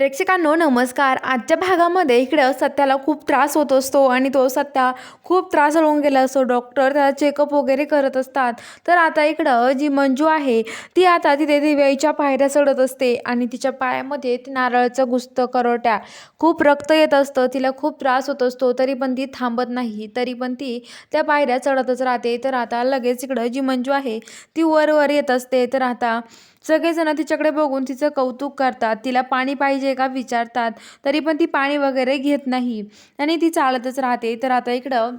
प्रेक्षकांनो नमस्कार. आजच्या भागामध्ये इकडं सत्याला खूप त्रास होत असतो आणि तो सत्या खूप त्रास होऊन गेला असतो. डॉक्टर त्याला चेकअप वगैरे करत असतात. तर आता इकडं जी मंजू आहे ती आता तिथे दिव्याईच्या पायऱ्या चढत असते आणि तिच्या पायामध्ये ती नारळाचं गुस्त करवट्या खूप रक्त येत असतं. तिला खूप त्रास होत असतो. तरी पण ती थांबत नाही. तरी पण ती त्या पायऱ्या चढतच राहते. तर आता लगेच इकडं जी मंजू आहे ती वर वर येत असते. तर आता सगळेजण तिच्याकडे बघून तिचं कौतुक करतात. तिला पाणी पाहिजे का विचारतात तरी पण ती पाणी वगैरे घेत नाही. आणि ती चालतच राहते. तर आता इकडं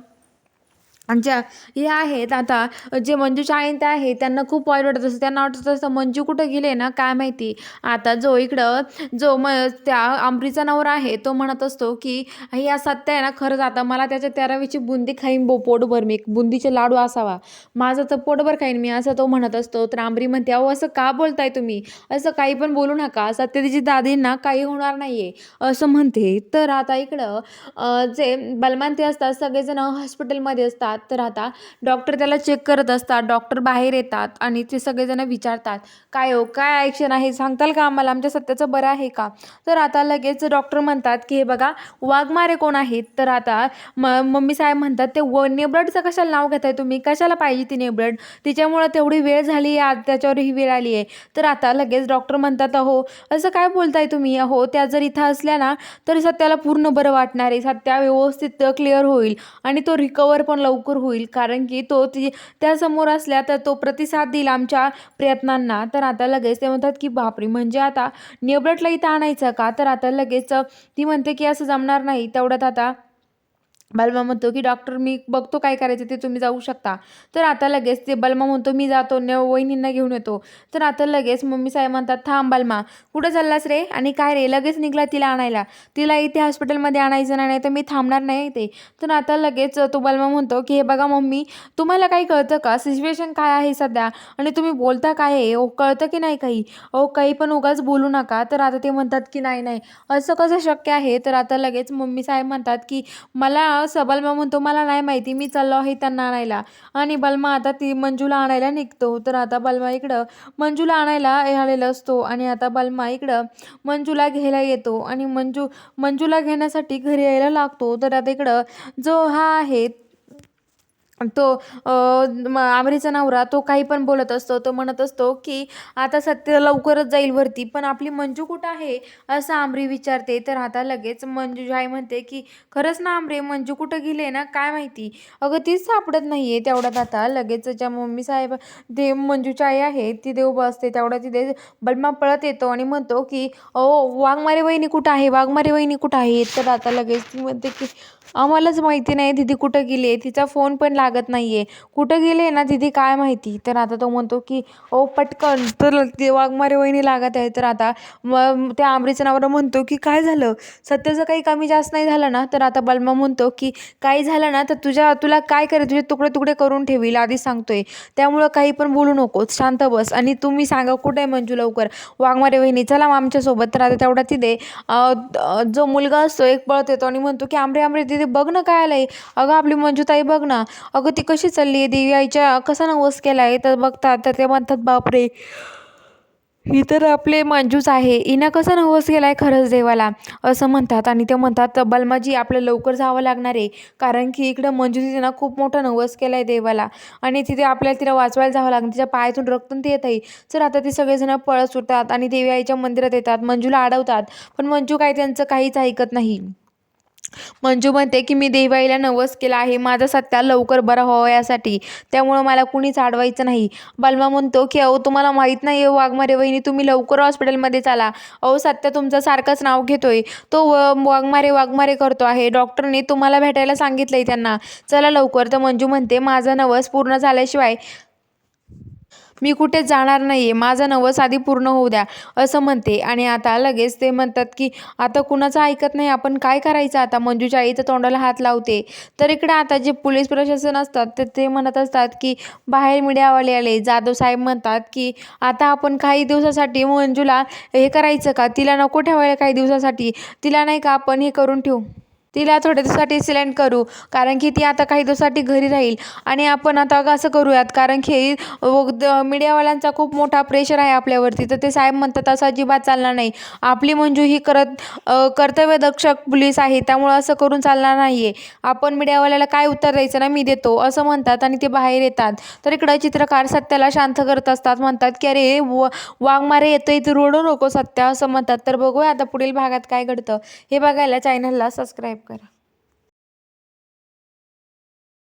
ज्या हे आहेत आता जे मंजूच्या आईन त्या आहेत त्यांना खूप वाईट वाटत असतं. त्यांना वाटत असतं मंजू कुठं गेले ना काय माहिती? आता जो इकडं जो म त्या आंबरीचा नवरा आहे तो म्हणत असतो की या सत्य आहे ना खरंच आता मला त्याच्या तेरावीची बुंदी खाईन बो पोटभर मी. बुंदीचे लाडू असावा. माझं तर पोटभर खाईन मी असं तो म्हणत असतो. तर आंबरी म्हणते अहो असं का बोलताय तुम्ही? असं काही पण बोलू नका. सत्य तिची दादींना काही होणार नाही आहे असं म्हणते. तर आता इकडं जे बलमानते असतात सगळेजण हॉस्पिटलमध्ये असतात. तर आता डॉक्टर त्याला चेक करत असतात डॉक्टर बाहेर येतात आणि ते सगळेजण विचारतात काय हो काय ॲक्शन आहे? सांगताल का आम्हाला? आमच्या सत्याचं बरं आहे का? तर आता लगेच डॉक्टर म्हणतात की हे बघा वाघमारे कोण आहेत? तर आता म मम्मी साहेब म्हणतात ते व नेब्रडचं कशाला नाव घेताय तुम्ही? कशाला पाहिजे ती नेब्रड? तिच्यामुळं तेवढी वेळ झाली आहे आज त्याच्यावर ही वेळ आली आहे. तर आता लगेच डॉक्टर म्हणतात अहो असं काय बोलताय तुम्ही? अहो त्या जर इथं असल्या ना तर सत्याला पूर्ण बरं वाटणार आहे. सत्या व्यवस्थित क्लिअर होईल आणि तो रिकवर पण लवकर लवकर होईल कारण की तो ती त्यासमोर असल्या तर तो प्रतिसाद देईल आमच्या प्रयत्नांना. तर आता लगेच ते म्हणतात की बापरे म्हणजे आता नेबरटला इथं आणायचं का? तर आता लगेच ती म्हणते की असं जमणार नाही. तेवढ्यात आता बलमा म्हणतो की डॉक्टर मी बघतो काय करायचं ते तुम्ही जाऊ शकता. तर आता लगेच ते बलमा म्हणतो मी जातो न वहिनींना घेऊन येतो. तर आता लगेच मम्मी साहेब म्हणतात थांब बलमा कुठं चाललास रे? आणि काय रे? लगेच निघला तिला आणायला. तिला इथे हॉस्पिटलमध्ये आणायचं नाही तर मी थांबणार नाही इथे. तर आता लगेच तो बलमा म्हणतो की हे बघा मम्मी तुम्हाला काही कळतं का? सिच्युएशन काय आहे सध्या? आणि तुम्ही बोलता काय आहे? ओ कळतं की नाही काही? ओ काही पण उगाच बोलू नका. तर आता ते म्हणतात की नाही नाही असं कसं शक्य आहे? तर आता लगेच मम्मी साहेब म्हणतात की मला असं बलमा म्हणतो मला नाही माहिती मी चाललो आहे त्यांना आणायला. आणि बलमा आता ती मंजूला आणायला निघतो. तर आता बलमा इकडं मंजूला आणायला आलेला असतो आणि आता बलमा इकडं मंजूला घ्यायला येतो. आणि मंजू मंजूला घेण्यासाठी घरी यायला लागतो. तर आता इकडं जो हा आहे तो आमरीचा नवरा तो काही पण बोलत असतो तो म्हणत असतो की आता सत्य लवकरच जाईल वरती पण आपली मंजू कुठं आहे? असं आमरी विचारते. तर आता लगेच मंजू आई म्हणते की खरंच ना आमरे मंजू कुठं गेले ना? काय माहिती? अगं तीच सापडत नाही आहे तेवढ्यात आता. लगेच ज्या मम्मी साहेब ते मंजूची आई आहे ती देव बसते तेवढ्या तिथे बलमा पळत येतो आणि म्हणतो की ओ वाघमारे वहिनी कुठं आहे? वाघमारे वहिनी कुठं आहे तर आता लगेच ती म्हणते की आम्हालाच माहिती नाही दिदी कुठं गेली आहे? तिचा फोन पण लागत नाही आहे कुठं गेले आहे ना दिदी काय माहिती? तर आता तो म्हणतो की ओ पटकन. तर ते वाघमारे वहिनी लागत आहे. तर आता मग त्या आमरीचं नवरा म्हणतो की काय झालं? सत्याचं काही कमी जास्त नाही झालं ना? तर आता बलमा म्हणतो की काही झालं ना? तर तुझ्या तुला काय करे तुझे तुकडे तुकडे करून ठेवील आधीच सांगतोय. त्यामुळं काही पण बोलू नकोस शांत बस आणि तुम्ही सांगा कुठे आहे मंजू लवकर? वाघमारे वहिनी चला मग आमच्यासोबत. तर आता तेवढा तिथे जो मुलगा असतो एक पळत येतो आणि म्हणतो की आमरे आमरे तिथे ते बघ ना काय आलंय. अगं आपली मंजूताई बघ ना. अगं ती कशी चालली आहे देवी आईच्या? कसा नवस केला आहे? तर बघतात तर ते म्हणतात बापरे! ही तर आपले मंजूच आहे. हिनं कसा नवस केला आहे खरंच देवाला? असं म्हणतात आणि ते म्हणतात बलमाजी आपलं लवकर जावं लागणार आहे. कारण की इकडं मंजू तिनं खूप मोठा नवस केला आहे देवाला. आणि तिथे आपल्याला तिला वाचवायला जावं लागणार तिच्या पायातून रक्त ते येत आहे तर आता ते सगळेजण पळत सुटतात आणि देवी आईच्या मंदिरात येतात. मंजूला अडवतात. पण मंजू काय त्यांचं काहीच ऐकत नाही. मंजू म्हणते की मी देवाईला नवस केला आहे. माझा सत्या लवकर बरा व्हावा यासाठी. त्यामुळं मला कुणीच अडवायचं नाही. बलमा म्हणतो की अहो तुम्हाला माहीत नाही आहे वाघमारे वहिनी तुम्ही लवकर हॉस्पिटलमध्ये चाला. अहो सत्या तुमचं सारखंच नाव घेतोय. तो व- वाघमारे वाघमारे करतो आहे. डॉक्टरने तुम्हाला भेटायला सांगितलं आहे त्यांना. चला लवकर. तर मंजू म्हणते माझा नवस पूर्ण झाल्याशिवाय मी कुठेच जाणार नाही आहे माझं नवस आधी पूर्ण होऊ द्या असं म्हणते. आणि आता लगेच ते म्हणतात की आता कुणाचं ऐकत नाही आपण काय करायचं आता? मंजूच्या आईचं तोंडाला हात लावते. तर इकडे आता जे पोलीस प्रशासन असतात तर ते म्हणत असतात की बाहेर मीडियावाले आले. जाधव साहेब म्हणतात की आता आपण काही दिवसासाठी मंजूला हे करायचं का? तिला नको ठेवायला काही दिवसासाठी. तिला नाही का आपण हे करून ठेवू? तिला थोड्या दिवसासाठी सिलेंड करू. कारण की ती आता काही दिवसासाठी घरी राहील. आणि आपण आता असं करूयात. कारण की मीडियावाल्यांचा खूप मोठा प्रेशर आहे आपल्यावरती. तर ते साहेब म्हणतात असं अजिबात चालणार नाही. आपली मंजू ही करत कर्तव्यदक्षक पोलीस आहे. त्यामुळं असं करून चालणार नाही आहे आपण मीडियावाल्याला काय उत्तर द्यायचं ना मी देतो. असं म्हणतात आणि ते बाहेर येतात. तर इकडं चित्रकार सत्याला शांत करत असतात. म्हणतात की अरे व वाघमारे येतोय ते रोडू नको सत्या. असं म्हणतात. तर बघूया आता पुढील भागात काय घडतं. हे बघायला चॅनलला सबस्क्राईब करा